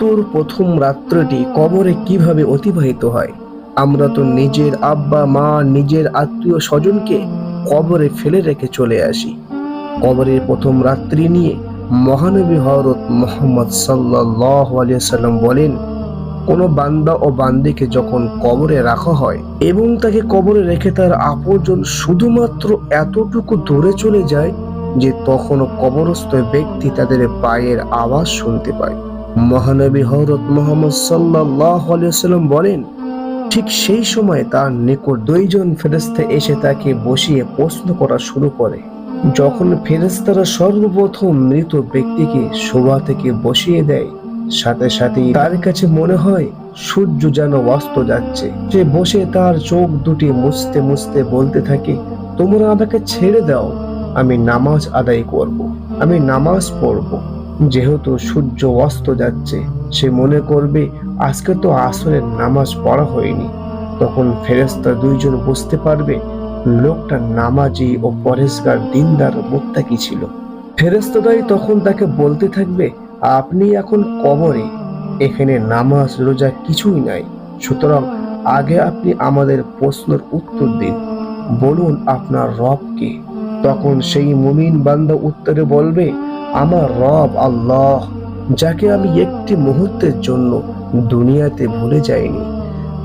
মৃত্যুর প্রথম রাত্রটি কবরে কীভাবে অতিবাহিত হয়? আমরা তো নিজের আব্বা, মা, নিজের আত্মীয় স্বজনকে কবরে ফেলে রেখে চলে আসি। কবরের প্রথম রাত্রি নিয়ে মহানবী হরত মোহাম্মদ সাল্লাহ সাল্লাম বলেন, কোনো বান্দা ও বান্দিকে যখন কবরে রাখা হয় এবং তাকে কবরে রেখে তার আপনজন শুধুমাত্র এতটুকু দূরে চলে যায় যে তখনও কবরস্থ ব্যক্তি তাদের পায়ের আওয়াজ শুনতে পায়। মহানবী হরত মোহাম্মদ সাল্লাম বলেন, ঠিক সেই সময় তার নিকট দুইজন ফেরেস্তা এসে তাকে বসিয়ে প্রশ্ন করা শুরু করে যখন ফেরেস্তারা সর্বপ্রথম মৃত ব্যক্তিকে শোভা থেকে বসিয়ে দেয়, সাথে সাথে তার কাছে মনে হয় সূর্য যেন অস্ত যাচ্ছে সে বসে তার চোখ দুটি মুছতে মুছতে বলতে থাকে, তোমরা আমাকে ছেড়ে দাও, আমি নামাজ আদায় করব। আমি নামাজ পড়ব যেহেতু সূর্য অস্ত যাচ্ছে, সে মনে করবে আজকে তো আসরের নামাজ পড়া হয়নি। তখন ফেরেস্তা দুইজন বুঝতে পারবে লোকটা নামাজি ও পরেশগার দিনদার মোত্তাকি ছিল। ফেরেস্তাদাই তখন তাকে বলতে থাকবে, আপনি এখন কবরে, এখানে নামাজ রোজা কিছুই নাই। সুতরাং আগে আপনি আমাদের প্রশ্নের উত্তর দিন। বলুন আপনার রবকে। তখন সেই মুমিন বান্দা উত্তরে বলবে আমার রব আল্লাহ, যাকে আমি একটি মুহূর্তের জন্য দুনিয়াতে ভুলে যাইনি।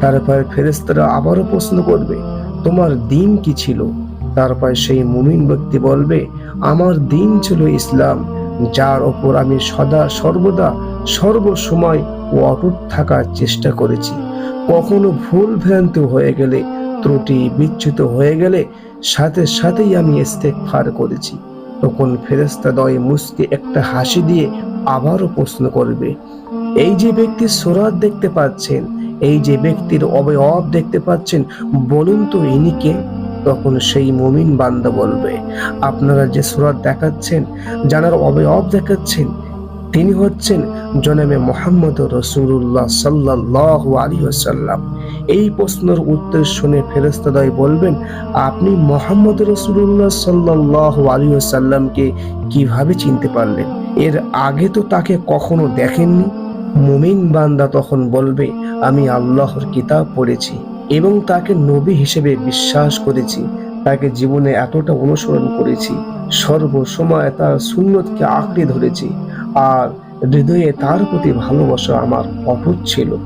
তারপর ফেরেস্তারা আবারও প্রশ্ন করবে, তোমার দিন কি ছিল? তারপর সেই মুমিন ব্যক্তি বলবে, আমার দিন ছিল ইসলাম, যার ওপর আমি সদা সর্বদা সর্বসময় ও অটুট থাকার চেষ্টা করেছি। কখনো ভুল ভ্রান্ত হয়ে গেলে, ত্রুটি বিচ্যুত হয়ে গেলে, সাথে সাথেই আমি ইস্তেগফার করেছি। তখন ফেরেস্তা দয় মুসকে একটা হাসি দিয়ে আবারও প্রশ্ন করবে, এই যে ব্যক্তি সোরাত দেখতে পাচ্ছেন, এই যে ব্যক্তির অবয়ব দেখতে পাচ্ছেন, বলুন তো ইনি কে? তখন সেই মুমিন বান্দা বলবে, আপনারা যে সুরাত দেখাচ্ছেন জানার অবয়ব দেখাচ্ছেন, তিনি হচ্ছেন জনাবে মোহাম্মদ রসুল্লাহ সাল্লাহ আলী সাল্লাম এই প্রশ্নের উত্তর শুনে ফেরেস্তাদয় বলবেন, আপনি মোহাম্মদ রসুল্লাহ সাল্লাহ আলী সাল্লামকে কীভাবে চিনতে পারলেন? এর আগে তো তাকে কখনো দেখেননি। মুমিন বান্দা তখন বলবে, আমি আল্লাহর কিতাব পড়েছি এবং তাকে নবী হিসেবে বিশ্বাস করেছি, তাকে জীবনে এতটা অনুসরণ করেছি, সর্বসময় তার সুন্নতকে আঁকড়ে ধরেছি, আর হৃদয়ে তার প্রতি ভালোবাসা আমার অটুট ছিল।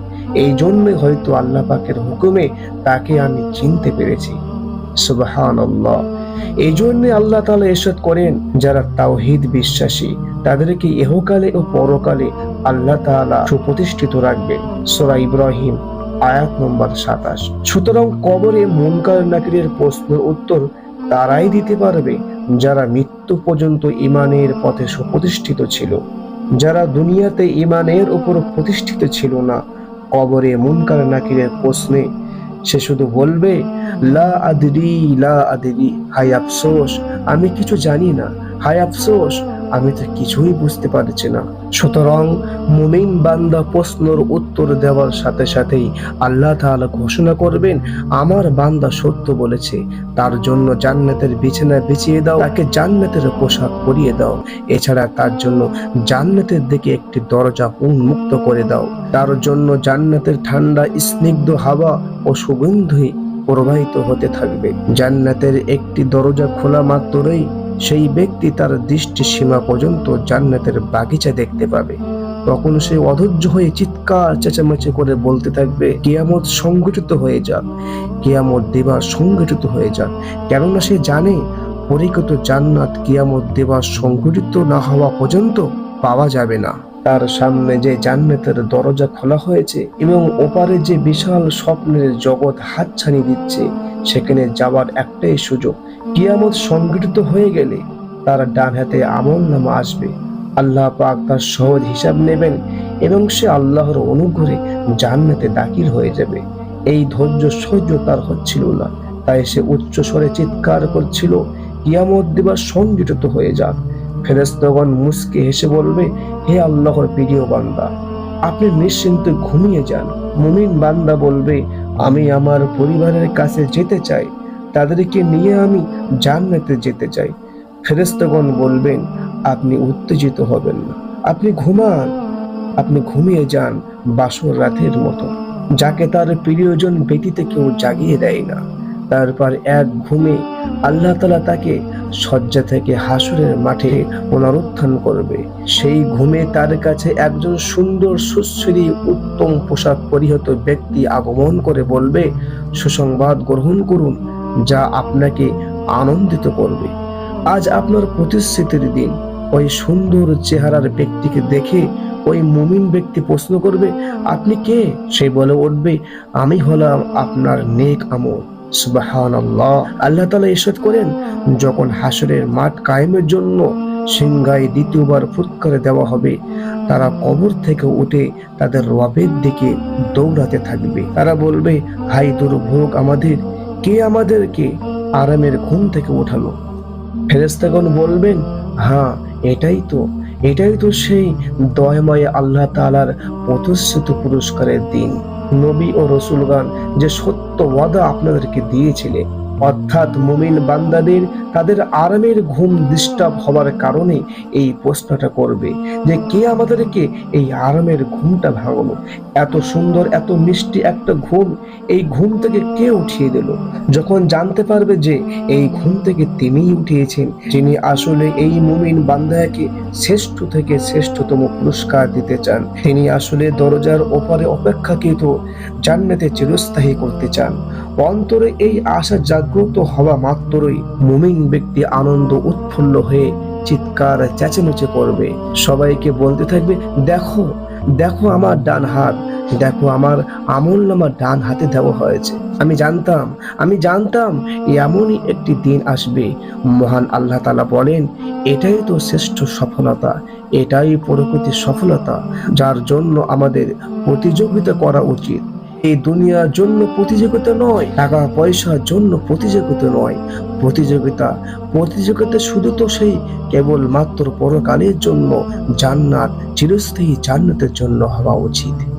এই জন্যই হয়তো আল্লাহ পাকের হুকুমে তাকে আমি চিনতে পেরেছি। সুবাহান এই জন্য আল্লাহ তালা এসদ করেন, যারা তাওহিদ বিশ্বাসী, তাদেরকে এহকালে ও পরকালে আল্লাহ তাআলা সুপ্রতিষ্ঠিত রাখবেন। সোরা ইব্রাহিম, আয়াত নম্বর সাতাশ। সুতরাং কবরে মুনকার নাকিরের প্রশ্নের উত্তর তারাই দিতে পারবে, যারা মৃত্যু পর্যন্ত ইমানের পথে সুপ্রতিষ্ঠিত ছিল। যারা দুনিয়াতে ইমানের উপর প্রতিষ্ঠিত ছিল না কবরে মুনকার নাকিরের প্রশ্নে। সে শুধু বলবে, লা আদরি লা আদরি হাই আফসোস, আমি কিছু জানি না। হাই আফসোস আমি তো কিছুই বুঝতে পারছি না। সুতরাং মুমিন বান্দা প্রশ্নর উত্তর দেওয়ার সাথে সাথেই আল্লাহ তাআলা ঘোষণা করবেন, আমার বান্দা সত্য বলেছে, তার জন্য জান্নাতের বিছানা বিছিয়ে দাও, তাকে জান্নাতের পোশাক পরিয়ে দাও, এছাড়া তার জন্য জান্নাতের দিকে একটি দরজা উন্মুক্ত করে দাও, তার জন্য জান্নাতের ঠান্ডা, স্নিগ্ধ হাওয়া ও সুগন্ধি প্রবাহিত হতে থাকবে। জান্নাতের একটি দরজা খোলা মাত্রই সেই ব্যক্তি তার দৃষ্টি সীমা পর্যন্ত জান্নাতের বাগিচা দেখতে পাবে। তখন সে অধৈর্য হয়ে চিৎকার, চেঁচামেচি করে বলতে থাকবে, কিয়ামত সংগঠিত হয়ে যাক। কিয়ামত দিবা সংগঠিত হয়ে যাক। কেননা সে জানে, পরিকৃত জান্নাত কিয়ামত দেবা সংগঠিত না হওয়া পর্যন্ত পাওয়া যাবে না। তার সামনে যে জান্নাতের দরজা খোলা হয়েছে এবং ওপারে যে বিশাল স্বপ্নের জগৎ হাতছানি দিচ্ছে সেখানে যাওয়ার একটাই সুযোগ, কিয়ামত সংগঠিত হয়ে গেলে তার ডান হাতে আমল নামা আসবে। আল্লাহ পাক তার সহজ হিসাব নেবেন এবং সে আল্লাহর অনুগ্রহে জান্নাতে দাখিল হয়ে যাবে। এই ধৈর্য সহ্য তার হচ্ছিল না, তাই সে উচ্চ স্বরে চিৎকার করছিল, কিয়ামত দিবার সংগঠিত হয়ে যাক। ফেরেস্তগণ মুসকে হেসে বলবে, হে আল্লাহর প্রিয় বান্দা, আপনি নিশ্চিন্তে ঘুমিয়ে যান। মুমিন বান্দা বলবে আমি আমার পরিবারের কাছে যেতে চাই, তাদেরকে নিয়ে আমি জান্নাতে যেতে চাই। ফেরেস্তগণ বলবেন, আপনি উত্তেজিত হবেন না। আপনি ঘুমান। আপনি ঘুমিয়ে যান বাসর রাতের মতো, যাকে তার প্রিয়জন ব্যতীতে কেউ জাগিয়ে দেয় না। তারপর এক ঘুমে আল্লাহ তালা তাকে শয্যা থেকে হাসুরের মাঠে পুনরুত্থান করবে। সেই ঘুমে তার কাছে একজন সুন্দর সুশ্রী উত্তম পোশাক পরিহত ব্যক্তি আগমন করে বলবে, সুসংবাদ গ্রহণ করুন, যা আপনাকে আনন্দিত করবে। আজ আপনার প্রতিশ্রুতির দিন। ওই সুন্দর চেহারার ব্যক্তিকে দেখে ওই মুমিন ব্যক্তি প্রশ্ন করবে, আপনি কে? সে বলে উঠবে, আমি হলাম আপনার নেক আমল। সুবাহান আল্লাহ তালা ইরশাদ করেন, যখন হাসরের মাঠ কায়েমের জন্য সিংহায় দ্বিতীয়বার ফুৎকারে দেওয়া হবে, তারা কবর থেকে উঠে তাদের রবের দিকে দৌড়াতে থাকবে। তারা বলবে হাই দুর্ভোগ আমাদের, কে আমাদেরকে আরামের ঘুম থেকে উঠালো ফেরেস্তাগণ বলবেন হ্যাঁ এটাই তো এটাই তো সেই দয়ময় আল্লাহ তাআলার প্রতিশ্রুত পুরস্কারের দিন। নবী ও রসুলগান যে সত্য ওয়াদা আপনাদেরকে দিয়েছিলেন অর্থাৎ মুমিন বান্দাদের তাদের আরামের ঘুম ডিস্টার্ব হওয়ার কারণে এই প্রশ্নটা করবে যে কে আমাদেরকে এই আরামের ঘুমটা ভাঙলো? এত সুন্দর, এত মিষ্টি একটা ঘুম এই ঘুম থেকে কে উঠিয়ে দিল? যখন জানতে পারবে যে এই ঘুম থেকে তিনিই উঠিয়েছেন, যিনি আসলে এই মুমিন বান্দাকে শ্রেষ্ঠ থেকে শ্রেষ্ঠতম পুরস্কার দিতে চান। তিনি আসলে দরজার ওপারে অপেক্ষাকৃত জান্নাতে চিরস্থায়ী করতে চান। অন্তরে এই আশা জাগ্রত হওয়া মাত্রই মুমিন ব্যক্তি আনন্দ উৎফুল্ল হয়ে চিৎকার চেঁচামেচি করবে। সবাইকে বলতে থাকবে, দেখো দেখো আমার ডান হাত, দেখো আমার আমল নামা ডান হাতে দেওয়া হয়েছে। আমি জানতাম আমি জানতাম এমনই একটি দিন আসবে। মহান আল্লাহ তালা বলেন, এটাই তো শ্রেষ্ঠ সফলতা, এটাই প্রকৃতির সফলতা, যার জন্য আমাদের প্রতিযোগিতা করা উচিত। এই দুনিয়ার জন্য প্রতিযোগিতা নয়, টাকা পয়সার জন্য প্রতিযোগিতা নয়। প্রতিযোগিতা প্রতিযোগিতা শুধু তো সেই কেবল মাত্র পরকালের জন্য, জান্নাত, চিরস্থায়ী জান্নাতের জন্য হওয়া উচিত।